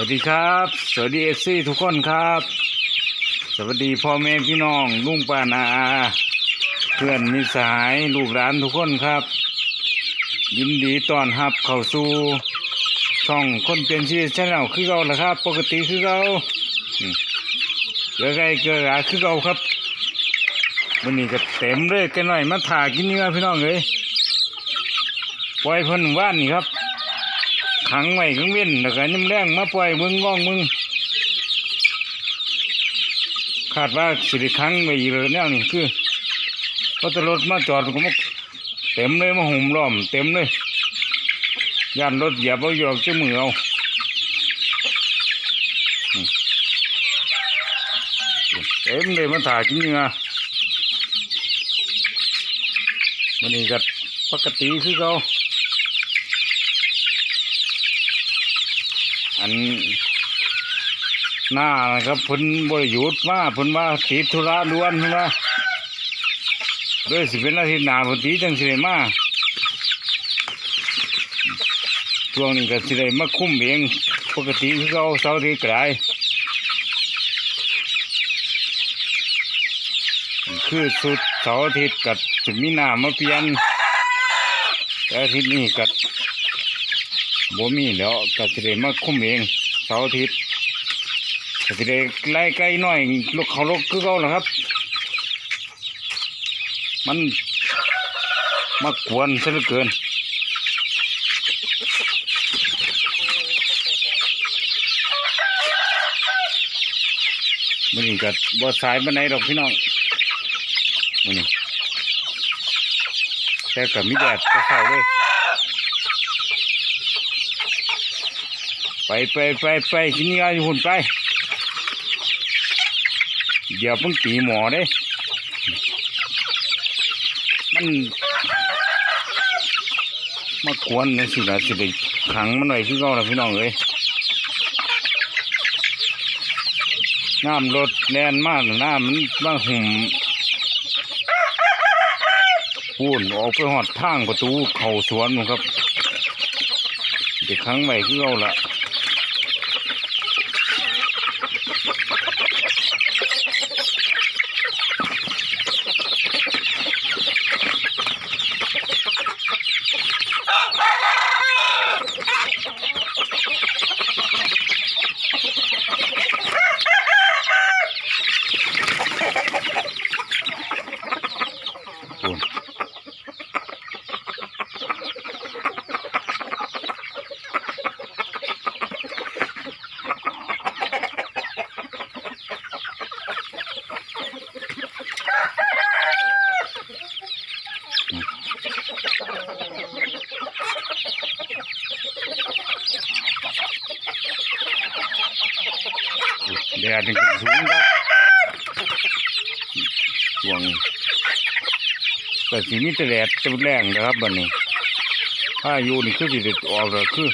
วัสดีครับ สวัสดีเอฟซีทุกคนครับ สวัสดีพ่อแม่พี่น้องลุงป้านาอาเพื่อนมิสหายลูกหลานทุกคนครับ ยินดีต้อนรับเข้าสู่ช่องคนเปลี่ยนชีวิตชาแนลคือเราละครับ ปกติคือเราเกลือไก่เกลือหาคือเราครับวันนี้ก็เต็มเลยกันหน่อยมาถ่ากินเนื้อพี่น้องเลยปล่อยเพิ่นว่านนี่ครับ ขังไว้ขังเว้นแล้วก็น้ำแรงมาปล่อยมึงง่องมึงคาดว่าสิได้ขังไว้อีกเลยแนวนี่คือรถรถมาจอดก็มาเต็มเลยมาหุ่มล้อมเต็มเลยย่านรถเหยียบเอาหยอกจะมือเอาเต็มเลยมาถ่ายกินเนื้อมันนี่ก็ปกติคือเขา อันหน้านะครับเพิ่นบริยุทธ์มาเพิ่นว่าติดธุระด่วนเพิ่นว่าด้วยสิเป็นอาทิตย์หน้าพิ่นตีจังสิได้มาช่วงนี้ก็สิได้มาคุ้มเองปกติคือเขาเสาร์ที่กลายคือสุดเสาร์อาทิตย์กับจะมีหน้ามาเปลี่ยนแต่อาทิตย์นี้กับ บ่มีแล้วก็สิได้มาคุ้มเองเสาร์อาทิตย์ก็สิได้ไล่ไก่น้อยลูกเขาลูกคือเขาแหละครับ มันมากวนซะเหลือเกินมันนี่ก็บ่สายบันไดดอกพี่น้องมันนี่แต่ก็มีแดดก็เข้าเลย ไปไปไปไปกินยาอยู่หุ่นไปเดี๋ยวเพิ่งตีหมอเด้ มันมากวนนี่สิละสิได้ขังมันหน่อยคือเขาละพี่น้องเอ้ยน้ำรถแล่นมากน้ำมันมาหุ่มพูนออกไปหอดทางประตูเข่าสวนนู่นครับเด็กขังไว้คือเขาละ ปูนแดดนี่ก็สูงครับช่วง แต่สีนี้แต่แดดจะแรงนะครับบัดนี้ถ้าอยู่นี่คือสิได้ออกก็คือ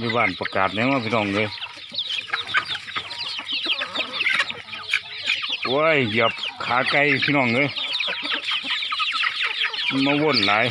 มีบ้านประกาศเนี่ยว่าพี่น้องเลย โอ้ยเหยียบขาไก่พี่น้องเลยมาวนหลาย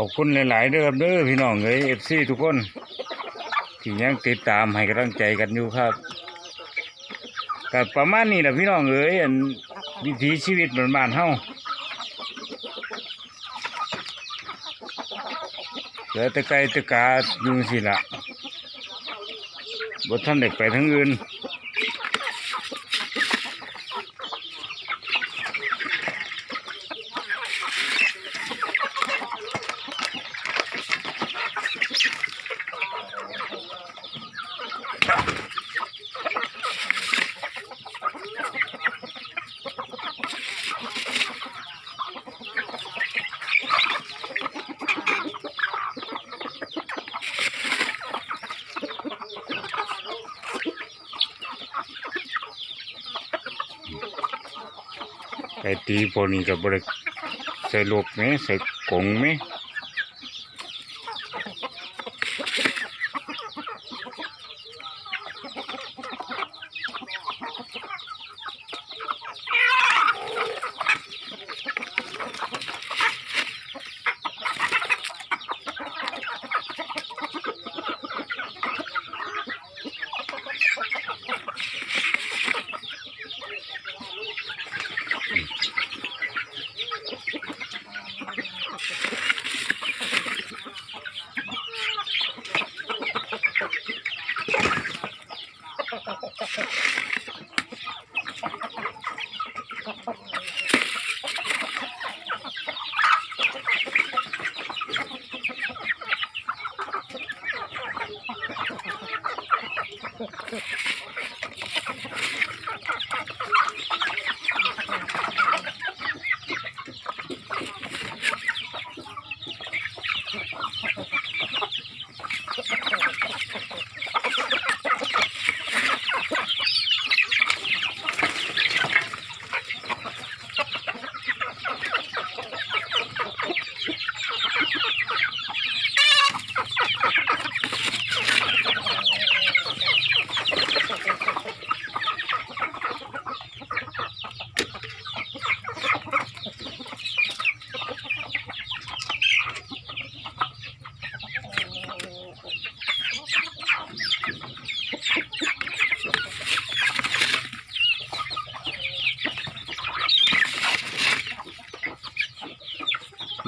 อบคุณหลาย ๆ เด้อครับเด้อพี่น้องเอ้ยเอฟซีทุกคน ที่ยังติดตามให้กำลังใจกันอยู่ครับก็ประมาณนี้แหละพี่น้องเอ้ยอันวิถีชีวิตบ้านๆเฮาเหลือแต่ไก่ต่กาอยู่สิละบ่ท่านเด็กไปทั้งอื่น ไก่ตีพวกนี้ก็บริใส่ลูกไหมใส่กรงไหม Ha, ha, ha.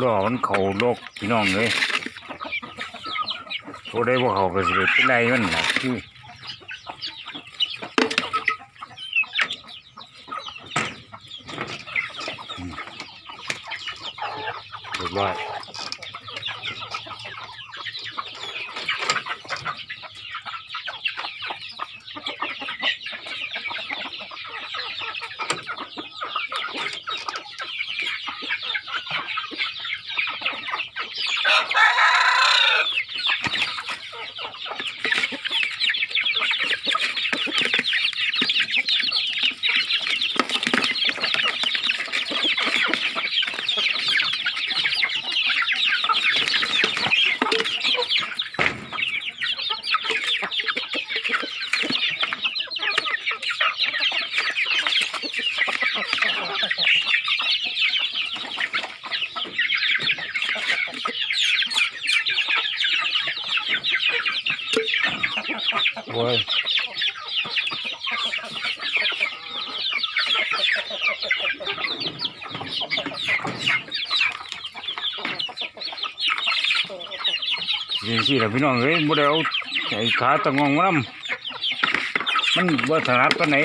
ล้อมันเข่าโลกพี่น้องเลยโอ้ได้พวกเขาไปสิไปเป็นไรมันนะคืออืมเรียบร้อยโอ้ย สิสิล่ะพี่น้องเอ้ยบ่ได้เอาไอ้ขาตะงองมานำมันบ่ถนัดปานไหน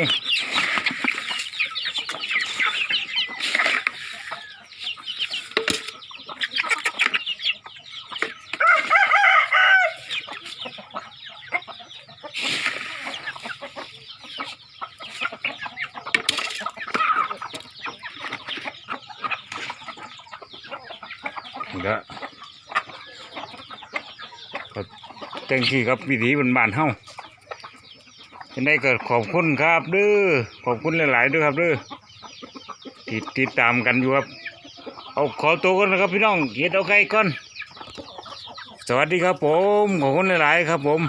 ละก็ เต็มที่ครับวิถีบนบ้านเฮาเป็นได้ก็ขอบคุณครับเด้อขอบคุณหลายๆด้วยครับเด้อติดติดตามกันอยู่ครับเอาขอตัวกันนะครับพี่น้องเฮ็ดเอาไก่ก่อนสวัสดีครับผมขอบคุณหลายๆครับผม